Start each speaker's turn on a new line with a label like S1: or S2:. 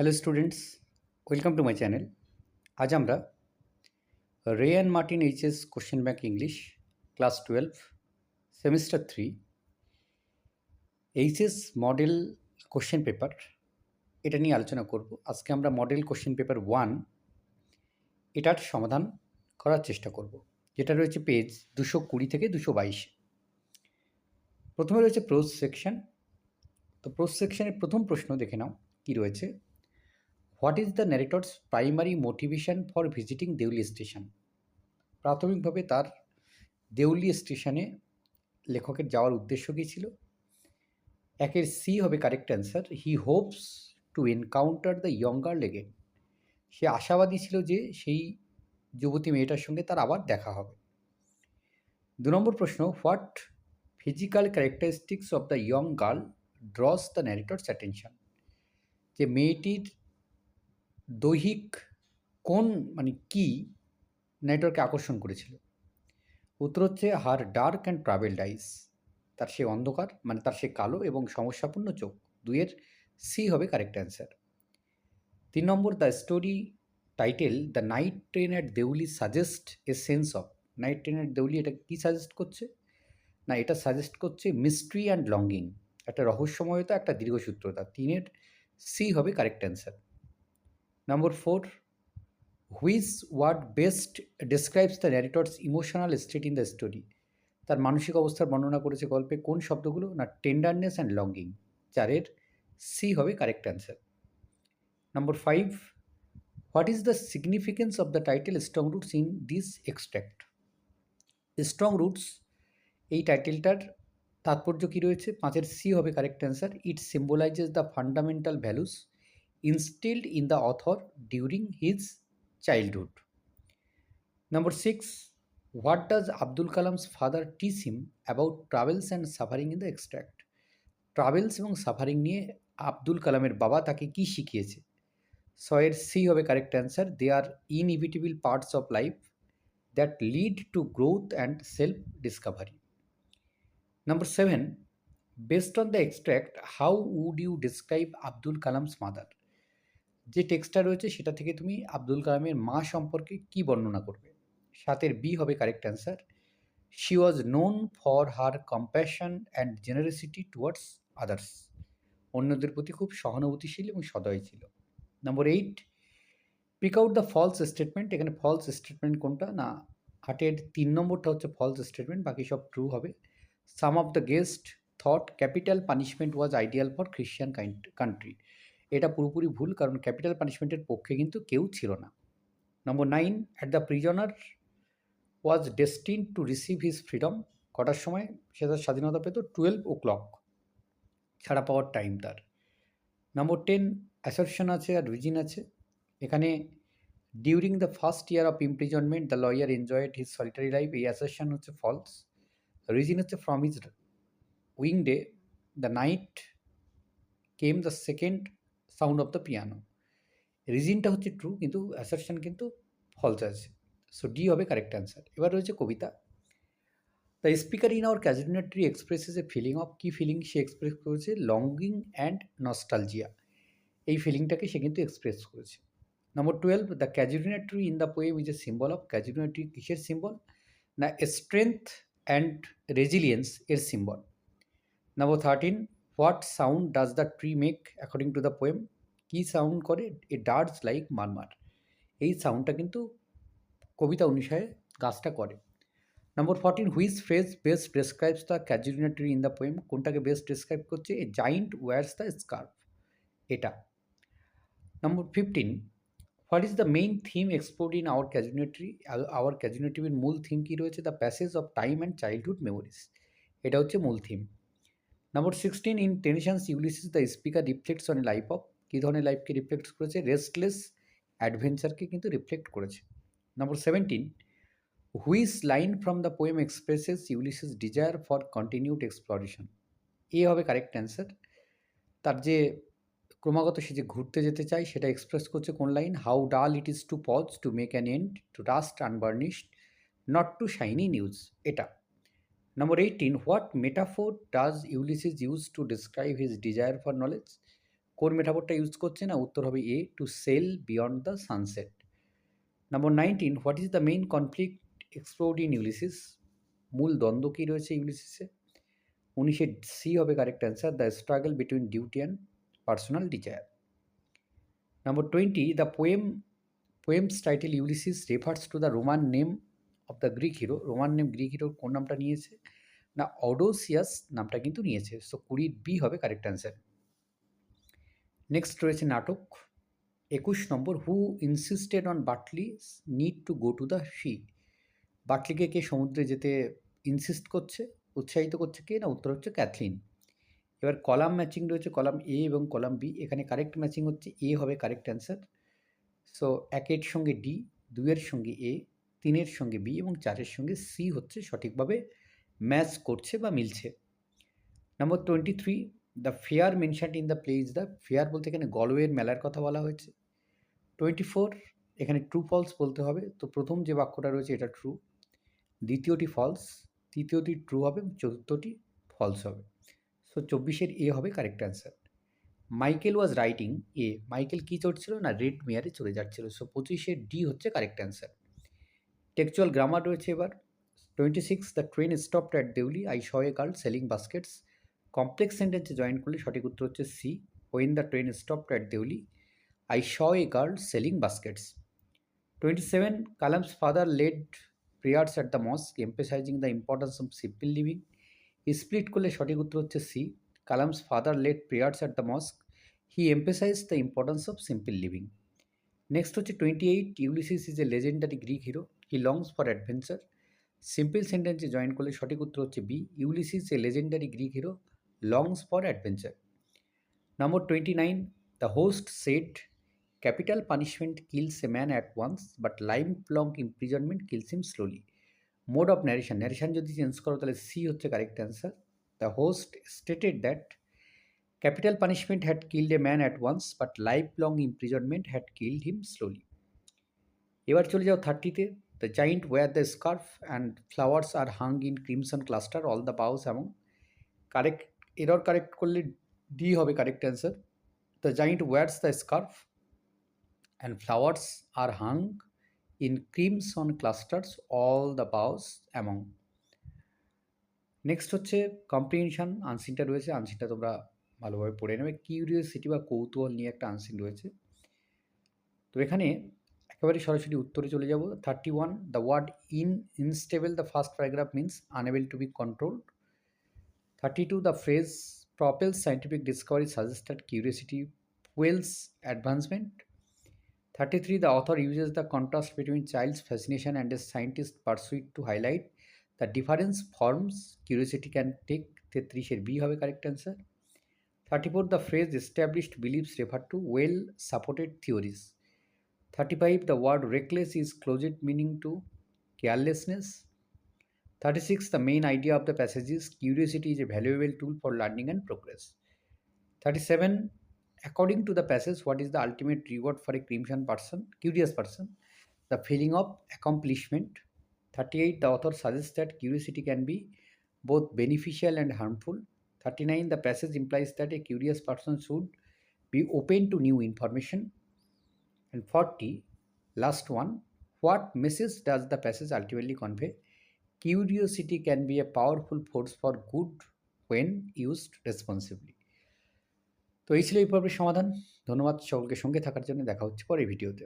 S1: Hello students welcome to my channel আজ আমরা Ray and Martin HS question bank English class twelve semester three HS model question paper এটা নিয়ে আলোচনা করব। আজকে আমরা মডেল কোশ্চেন পেপার ওয়ান এটার সমাধান করার চেষ্টা করব। যেটা রয়েছে পেজ দুশো কুড়ি থেকে দুশো বাইশ। প্রথমে রয়েছে প্রোজ সেকশন তো প্রোজ সেকশনের প্রথম প্রশ্ন দেখে নাও, কি রয়েছে? What is the narrator's primary motivation for visiting Deoli station প্রাথমিকভাবে তার দেউলি স্টেশনে লেখকের যাওয়ার উদ্দেশ্য কী ছিল? একের সি হবে correct answer he hopes to encounter the younger লেগে সে আশাবাদী ছিল যে সেই যুবতী মেয়েটার সঙ্গে তার আবার দেখা হবে। দু নম্বর প্রশ্ন what physical characteristics of the young girl draws the narrator's attention যে মেয়েটির দৈহিক কোন মানে কি নেটওয়ার্কে আকর্ষণ করেছিল। উত্তর হচ্ছে her dark and travel dice তার সে অন্ধকার মানে তার সে কালো এবং সমস্যাপূর্ণ চোখ। দুইয়ের সি হবে কারেক্ট অ্যান্সার তিন নম্বর the story title the Night Train at Deoli suggest a sense of night train at Deoli এটা কী সাজেস্ট করছে? না, এটা সাজেস্ট করছে মিস্ট্রি অ্যান্ড লঙ্গিং একটা রহস্যময়তা, একটা দীর্ঘসূত্রতা। তিনের সি হবে correct answer Number 4. Which word best describes the narrator's emotional state in the story? তার মানসিক অবস্থার বর্ণনা করেছে গল্পে কোন শব্দগুলো না টেন্ডারনেস অ্যান্ড লঙ্গিং চারের সি হবে correct answer number five what is the significance of the title Strong Roots in this extract Strong Roots এই টাইটেলটার তাৎপর্য কী রয়েছে পাঁচের সি হবে correct answer it symbolizes the fundamental values instilled in the author during his childhood. Number 6. What does Abdul Kalam's father teach him about travels and suffering in the extract? Travels এবং suffering নিয়ে আব্দুল কালামের বাবা তাকে কি শিখিয়েছে ছয়ের C হবে correct answer they are inevitable parts of life that lead to growth and self discovery number seven based on the extract how would you describe Abdul Kalam's mother যে টেক্সটটা রয়েছে সেটা থেকে তুমি আব্দুল কালামের মা সম্পর্কে কি বর্ণনা করবে? সাতের বি হবে correct answer she was known for her compassion and generosity towards others অন্যদের প্রতি খুব সহানুভূতিশীল এবং সদয় ছিল। নম্বর eight pick out the false statement এখানে ফলস স্টেটমেন্ট কোনটা? না, আটের তিন নম্বরটা হচ্ছে ফলস স্টেটমেন্ট বাকি সব ট্রু হবে। Some of the guest thought capital punishment was ideal for Christian country এটা পুরোপুরি ভুল কারণ ক্যাপিটাল পানিশমেন্টের পক্ষে কিন্তু কেউ ছিল না। নম্বর nine at the prisoner was destined to receive his freedom কটার সময়? সে তার স্বাধীনতা পেত টুয়েলভ ও ক্লক ছাড়া পাওয়ার টাইম তার। নম্বর টেন অ্যাসরশন আছে আর রিজিন আছে। এখানে during the first year of imprisonment the lawyer enjoyed his solitary life এই অ্যাসরশন হচ্ছে ফলস রিজিন হচ্ছে from his wing day the night came the second sound of the piano রিজিনটা হচ্ছে true কিন্তু assertion কিন্তু false আছে। So D হবে correct answer এবার রয়েছে কবিতা। The speaker in our casuarina tree expresses a feeling of key feeling সে express করেছে? Longing and nostalgia এই ফিলিংটাকে সে কিন্তু এক্সপ্রেস করেছে। Number twelve the casuarina tree in the poem is a symbol of casuarina tree কিসের symbol না strength and resilience এর symbol number thirteen what sound does the tree make according to the poem? Key sound করে? A dirge like murmur. এই সাউন্ডটা কিন্তু কবিতা অনুসারে গাছটা করে। Number fourteen which phrase best describes the casuarina tree in the poem? কোনটাকে best describe করছে? A giant wears the scarf. এটা। Number fifteen, what is the main theme explored in our casuarina tree our ক্যাজুনেটরির মূল theme কী রয়েছে? The passage of time and childhood memories. এটা হচ্ছে মূল theme. Number sixteen in Tennyson's Ulysses the speaker reflects on life of কী ধরনের লাইফকে reflect করেছে? Restless অ্যাডভেঞ্চারকে কিন্তু রিফ্লেক্ট করেছে। Number seventeen which line from the poem expresses Ulysses desire for continued exploration A হবে কারেক্ট অ্যান্সার তার যে ক্রমাগত সে যে ঘুরতে যেতে চায়, সেটা এক্সপ্রেস করছে কোন line how dull it is to pause to make an end to rust unburnished not to shine in use এটা। Number 18. What metaphor does Ulysses use to describe his desire for knowledge? কোন মেটাফোরটা use করছে না উত্তর হবে A to sail beyond the sunset number nineteen what is the main conflict explored in Ulysses মূল দ্বন্দ্ব কী রয়েছে ইউলিসিসে উনিশে সি হবে correct answer the struggle between duty and personal desire number twenty the poem poem's title Ulysses refers to the Roman name of the Greek hero Roman name Greek হিরোর কোন নামটা নিয়েছে? না অডোসিয়াস নামটা কিন্তু নিয়েছে। সো কুড়ির বি হবে কারেক্ট অ্যান্সার নেক্সট রয়েছে নাটক। একুশ নম্বর who insisted on Bartley need to go to the sea বাটলিকে কে সমুদ্রে যেতে ইনসিস্ট করছে, উৎসাহিত করছে কে? না, উত্তর হচ্ছে ক্যাথলিন। এবার কলাম ম্যাচিং রয়েছে, কলাম এ এবং কলাম বি এখানে কারেক্ট ম্যাচিং হচ্ছে এ হবে কারেক্ট অ্যান্সার সো একের সঙ্গে ডি দুইয়ের সঙ্গে এ তিনের সঙ্গে বি এবং চারের সঙ্গে সি হচ্ছে সঠিকভাবে ম্যাচ করছে বা মিলছে। নম্বর twenty three the fair mentioned in the play is the fair বলতে এখানে গলওয়ের মেলার কথা বলা হয়েছে। টোয়েন্টি ফোর এখানে ট্রু ফলস বলতে হবে। তো প্রথম যে বাক্যটা রয়েছে এটা ট্রু দ্বিতীয়টি ফলস তৃতীয়টি ট্রু হবে চতুর্থটি ফলস হবে। সো চব্বিশের এ হবে correct answer Michael was writing a Michael কী চড়ছিল না রেড মেয়ারে চলে যাচ্ছিল। সো পঁচিশের ডি হচ্ছে কারেক্ট অ্যান্সার টেকচুয়াল গ্রামার রয়েছে এবার। Twenty six the train stopped at Deuli I saw a girl selling baskets complex সেন্টেন্সে জয়েন করলে সঠিক উত্তর হচ্ছে C when the train stopped at Deuli I saw a girl selling baskets twenty seven Kalam's father led prayers at the mosque emphasising the importance of simple living split করলে সঠিক উত্তর হচ্ছে C Kalam's father led prayers at the mosque he emphasise the importance of simple living next হচ্ছে twenty eight Ulysses is a legendary Greek hero he longs for adventure simple সেন্টেন্সে join করলে সঠিক উত্তর হচ্ছে B Ulysses a legendary Greek hero longs for adventure number twenty nine the host set capital punishment kills a man at once but life long imprisonment kills him slowly mode of narration narration যদি change করো, তাহলে C হচ্ছে correct answer the host stated that capital punishment had killed a man at once but life long imprisonment had killed him slowly এবার চলে যাও থার্টিতে the giant wear the scarf and flowers are hung in crimson cluster all the boughs এবং correct error correct করলে D হবে correct answer the giant wears the scarf and flowers are hung in crimson clusters all the boughs among next হচ্ছে comprehension আনসিনটা রয়েছে আনসিনটা তোমরা ভালোভাবে পড়ে নেবে। কিউরিওসিটি বা কৌতূহল নিয়ে একটা আনসিন রয়েছে। তো এখানে একেবারে সরাসরি উত্তরে চলে যাব। Thirty one the word in instable the first paragraph means unable to be control thirty two the phrase propels scientific discovery suggested curiosity wells advancement thirty three the author uses the contrast between child's fascination and a scientist pursuit to highlight the difference forms curiosity can take তেত্রিশের B হবে correct answer 34 the phrase established beliefs refer to well supported theories. 35 the word reckless is closest meaning to carelessness. 36 the main idea of the passage is curiosity is a valuable tool for learning and progress. 37 according to the passage what is the ultimate reward for a crimson person curious person? The feeling of accomplishment. 38 the author suggests that curiosity can be both beneficial and harmful. 39 the passage implies that a curious person should be open to new information and 40 last one what message does the passage ultimately convey Curiosity can be a powerful force for good when used responsibly. তো এই ছিল এই পর্বের সমাধান ধন্যবাদ সকলকে সঙ্গে থাকার জন্য দেখা হচ্ছে পরের ভিডিওতে